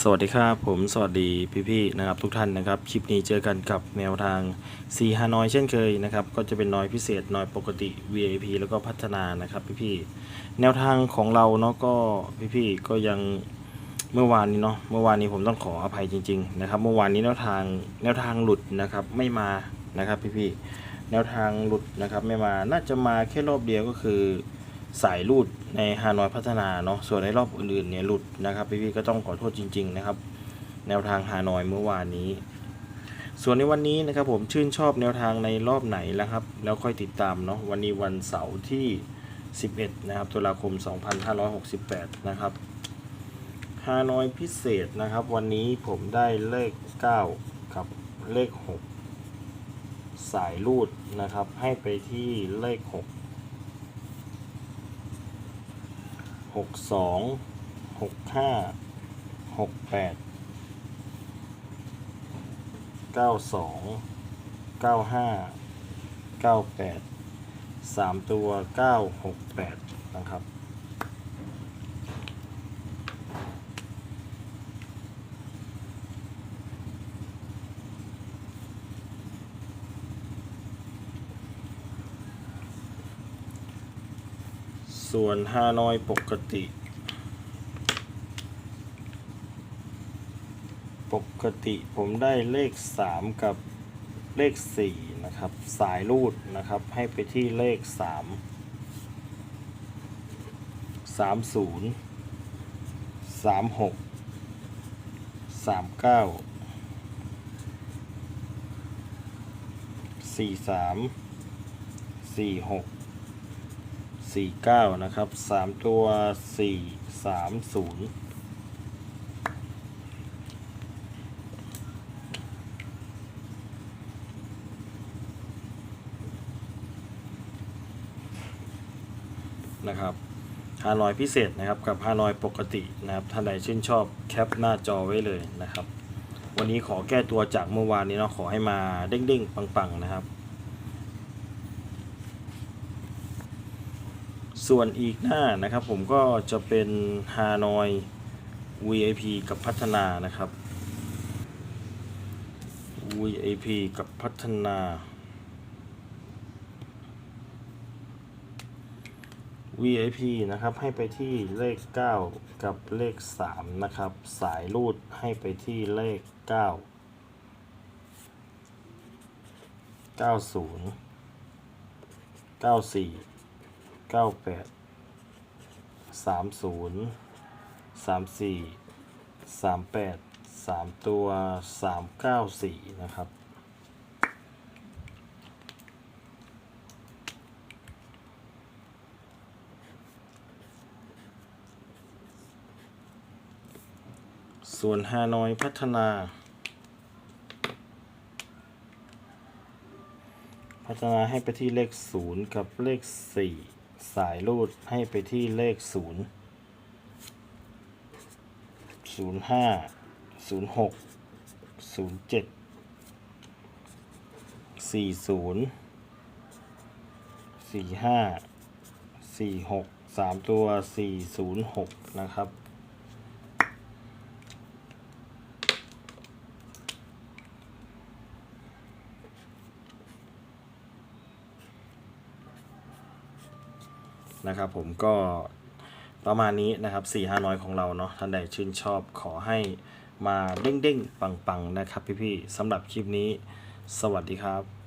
สวัสดีครับผมสวัสดีพี่ๆนะครับทุกท่านนะครับคลิปนี้เจอกันกับแนวทาง4ฮานอยเช่นเคยนะครับก็จะเป็นน้อยพิเศษน้อยปกติ VIP แล้วก็พัฒนานะครับพี่ๆแนวทางของเราเนาะก็พี่ๆก็ยังเมื่อวานนี้เนาะเมื่อวานนี้ผมต้องขออภัยจริงๆนะครับเมื่อวานนี้แนวทางแนวทางหลุดนะครับไม่มานะครับพี่ๆแนวทางหลุดนะครับไม่มาน่าจะมาแค่รอบเดียวก็คือ สายรูดในฮานอยพัฒนาเนาะส่วนในรอบอื่นๆเนี่ยหลุดนะครับพี่ๆก็ต้องขอโทษจริง ๆ นะครับ แนวทางฮานอยเมื่อวานนี้ ส่วนในวันนี้นะครับผมชื่นชอบแนวทางในรอบไหนแล้วครับ แล้วค่อยติดตามเนาะวันนี้วันเสาร์ที่ 11 นะครับตุลาคม 2568 นะครับฮานอยพิเศษนะครับ วันนี้ผมได้เลข 9 กับเลข 6 สายรูดนะครับ ให้ไปที่เลข 6 หกสองหกห้าหกแปดเก้าสองเก้าห้าเก้าแปดสามตัวเก้าหกแปดนะครับ ส่วนฮานอยปกติ ปกติผมได้เลข 3 กับเลข 4 นะครับ สายรูดนะครับ ให้ไปที่เลข 3 30 36 39 43 46 สี่เก้านะครับสามตัวสี่สามศูนย์นะครับฮานอยพิเศษนะครับกับฮานอยปกตินะครับท่านใดชื่นชอบแคปหน้าจอไว้เลยนะครับ วันนี้ขอแก้ตัวจากเมื่อวานนี้เนาะขอให้มาเด้งๆ ปังๆนะครับ ส่วนอีกหน้านะครับผมก็จะเป็นฮานอย VIP กับพัฒนานะครับ VIP กับพัฒนา VIP นะครับให้ไปที่เลข 9 กับเลข 3 นะครับ สายรูดให้ไปที่เลข 9 90 94 เก้าแปดสามศูนย์สามสี่สามแปดสามตัวสามเก้าสี่นะครับ ส่วนฮานอยพัฒนา พัฒนาให้ไปที่เลข0กับเลข4 สายรูดให้ไปที่เลข 0 05 06 07 40 45 46 3 ตัว 406 นะครับ นะครับผมก็ประมาณนี้นะครับ4 5 0 0 ของเราเนาะท่านใดชื่นชอบขอให้มาเด้งๆ ปังๆ นะครับพี่ๆสำหรับคลิปนี้ สวัสดีครับ